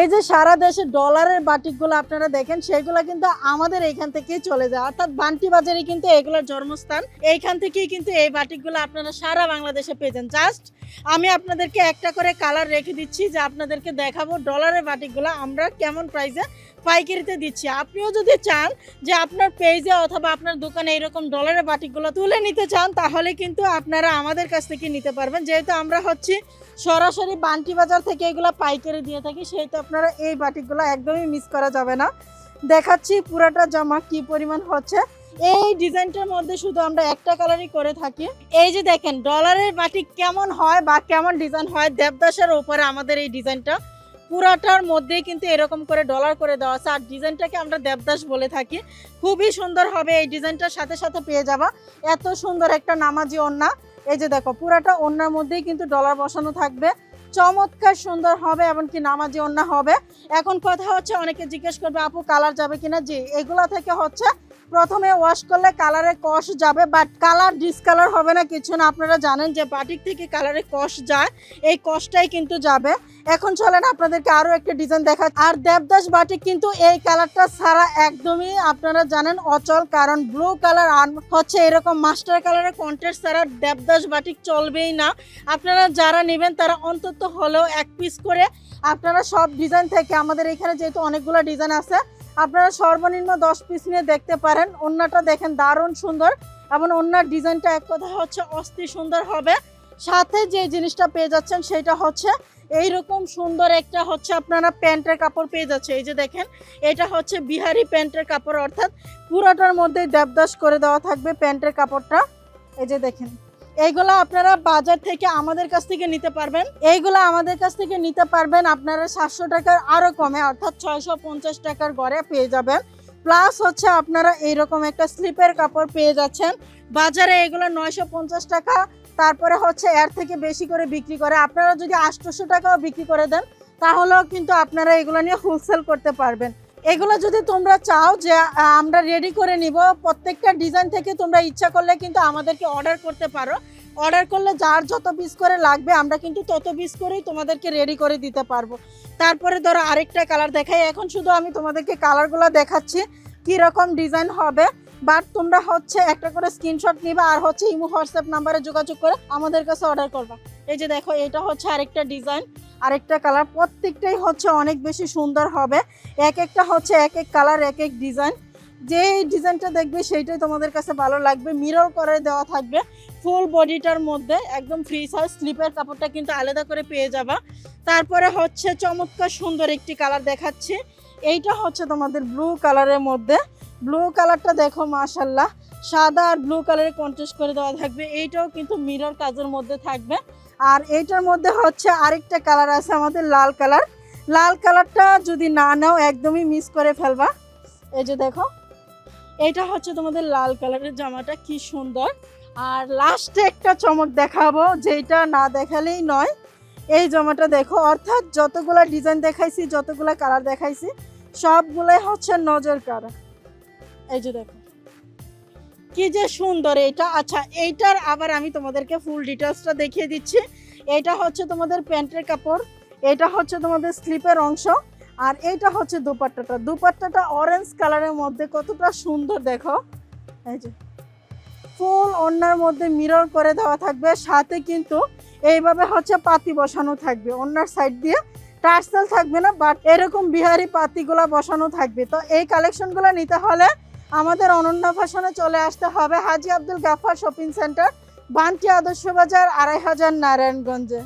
এই যে সারা দেশে ডলারের বাটিকগুলো আপনারা দেখেন, সেগুলো কিন্তু আমাদের এইখান থেকেই চলে যায়। অর্থাৎ বান্টি বাজারে কিন্তু এগুলোর জন্মস্থান। এইখান থেকেই কিন্তু এই বাটিকগুলো আপনারা সারা বাংলাদেশে পেয়েছেন জাস্ট আমি আপনাদেরকে একটা করে কালার রেখে দিচ্ছি, যে আপনাদেরকে দেখাবো ডলারের বাটিকগুলো আমরা কেমন প্রাইসে পাইকারিতে দিচ্ছি। আপনিও যদি চান যে আপনার পেজে অথবা আপনার দোকানে এরকম ডলারের বাটিকগুলো তুলে নিতে চান, তাহলে কিন্তু আপনারা আমাদের কাছ থেকে নিতে পারবেন। যেহেতু আমরা হচ্ছি সরাসরি বান্টি বাজার থেকে এগুলো পাইকারি দিয়ে থাকি, সেহেতু আপনারা এই বাটিকগুলো একদমই মিস করা যাবে না। দেখাচ্ছি পুরাটা জামা কি পরিমাণ হচ্ছে। এই ডিজাইনটার মধ্যে শুধু আমরা একটা কালারই করে থাকি। এই যে দেখেন ডলারের বাটিক কেমন হয় বা কেমন ডিজাইন হয়, দেবদাসের উপরে আমাদের এই ডিজাইনটা। পুরাটার মধ্যেই কিন্তু এরকম করে ডলার করে দেওয়া আছে। আর ডিজাইনটাকে আমরা দেবদাস বলে থাকি। খুবই সুন্দর হবে এই ডিজাইনটার সাথে সাথে পেয়ে যাবা। এত সুন্দর একটা নামাজি ওন্না এই যে দেখো, পুরাটা ওন্নার মধ্যেই কিন্তু ডলার বসানো থাকবে। চমৎকার সুন্দর হবে এমনকি নামাজি অন্য হবে। এখন কথা হচ্ছে, অনেকে জিজ্ঞেস করবে, আপু কালার যাবে কিনা? জি, এগুলা থেকে হচ্ছে প্রথমে ওয়াশ করলে কালারে কষ যাবে বাট কালার ডিসকালার হবে না, কিছু না। আপনারা জানেন যে বাটিক থেকে কালারে কষ যায়, এই কষটাই কিন্তু যাবে। এখন চলেন আপনাদেরকে আরও একটা ডিজাইন দেখা আর দেবদাস বাটিক কিন্তু এই কালারটা ছাড়া একদমই আপনারা জানেন অচল, কারণ ব্লু কালার আর হচ্ছে এরকম মাস্টার কালারের কন্ট্রাস্ট ছাড়া দেবদাস বাটিক চলবেই না। আপনারা যারা নেবেন তারা অন্তত হলেও এক পিস করে আপনারা সব ডিজাইন থেকে আমাদের এখানে যেহেতু অনেকগুলো ডিজাইন আছে আপনারা সর্বনিম্ন দশ পিস নিয়ে দেখতে পারেন। অন্যটা দেখেন দারুণ সুন্দর এবং অন্যার ডিজাইনটা এক কথা হচ্ছে অস্থি সুন্দর হবে। সাথে যে জিনিসটা পেয়ে যাচ্ছেন সেটা হচ্ছে এইরকম সুন্দর একটা হচ্ছে আপনারা প্যান্টের কাপড় পেয়ে যাচ্ছে। এই যে দেখেন, এটা হচ্ছে বিহারি প্যান্টের কাপড় অর্থাৎ পুরোটার মধ্যে দেবদাস করে দেওয়া থাকবে প্যান্টের কাপড়টা। এই যে দেখেন এইগুলো আপনারা বাজার থেকে আমাদের কাছ থেকে নিতে পারবেন। এইগুলো আমাদের কাছ থেকে নিতে পারবেন, আপনারা সাতশো টাকার আরও কমে, অর্থাৎ ছয়শো পঞ্চাশ টাকার গড়ে পেয়ে যাবেন। প্লাস হচ্ছে আপনারা এইরকম একটা স্লিপের কাপড় পেয়ে যাচ্ছেন। বাজারে এগুলো নয়শো পঞ্চাশ টাকা, তারপরে হচ্ছে এর থেকে বেশি করে বিক্রি করে। আপনারা যদি আটশোশো টাকাও বিক্রি করে দেন, তাহলেও কিন্তু আপনারা এগুলো নিয়ে হোলসেল করতে পারবেন। এগুলো যদি তোমরা চাও যে আমরা রেডি করে নিব, প্রত্যেকটা ডিজাইন থেকে তোমরা ইচ্ছা করলে কিন্তু আমাদেরকে অর্ডার করতে পারো। অর্ডার করলে যার যত পিস করে লাগবে, আমরা কিন্তু তত পিস করেই তোমাদেরকে রেডি করে দিতে পারব। তারপরে ধরো আরেকটা কালার দেখাই। এখন শুধু আমি তোমাদেরকে কালারগুলো দেখাচ্ছি, কি রকম ডিজাইন হবে। বাট তোমরা হচ্ছে একটা করে স্ক্রিনশট নিবা আর হচ্ছে ইমো, হোয়াটসঅ্যাপ নাম্বারে যোগাযোগ করে আমাদের কাছে অর্ডার করবা। এই যে দেখো, এটা হচ্ছে আরেকটা ডিজাইন আরেকটা কালার প্রত্যেকটাই হচ্ছে অনেক বেশি সুন্দর হবে। এক একটা হচ্ছে এক এক কালার, এক এক ডিজাইন। যে ডিজাইনটা দেখবে সেইটাই তোমাদের কাছে ভালো লাগবে। মিরর করে দেওয়া থাকবে ফুল বডিটার মধ্যে। একদম ফ্রি সাইজ স্লিপের কাপড়টা কিন্তু আলাদা করে পেয়ে যাবা। তারপরে হচ্ছে চমৎকার সুন্দর একটি কালার দেখাচ্ছি। এইটা হচ্ছে তোমাদের ব্লু কালারের মধ্যে। ব্লু কালারটা দেখো মাশাল্লাহ সাদা আর ব্লু কালারের কন্ট্রাস্ট করে দেওয়া থাকবে। এইটাও কিন্তু মিরর কাজের মধ্যে থাকবে। আর এইটার মধ্যে হচ্ছে আরেকটা কালার আছে আমাদের লাল কালার লাল কালারটা যদি না নাও, একদমই মিস করে ফেলবা। এই যে দেখো, এটা হচ্ছে তোমাদের লাল কালারের জামাটা, কি সুন্দর। আর লাস্টে একটা চমক দেখাবো, যেটা না দেখালেই নয়। এই জামাটা দেখো, অর্থাৎ যতগুলা ডিজাইন দেখাইছি, যতগুলা কালার দেখাইছি, সবগুলোই হচ্ছে নজর কারা এই যে দেখো। কি যে সুন্দর এটা। আচ্ছা এইটার আবার আমি তোমাদেরকে ফুল ডিটেলসটা দেখিয়ে দিচ্ছি। এটা হচ্ছে তোমাদের প্যান্টের কাপড়, এটা হচ্ছে তোমাদের স্লিপের অংশ, আর এইটা হচ্ছে দুপাট্টাটা। দুপাট্টাটা অরেঞ্জ কালারের মধ্যে কতটা সুন্দর দেখো। এই যে ফুল ওড়নার মধ্যে মিরর করে দেওয়া থাকবে, সাথে কিন্তু এইভাবে হচ্ছে পাতি বসানো থাকবে, ওড়নার সাইড দিয়ে। টার্সেল থাকবে না বাট এরকম বিহারি পাতিগুলা বসানো থাকবে। তো এই কালেকশনগুলো নিতে হলে আমাদের অনন্য ফ্যাশনে চলে আসতে হবে হাজি আব্দুল গাফার শপিং সেন্টার, বান্টি আদর্শ বাজার, আড়াই হাজার নারায়ণগঞ্জে।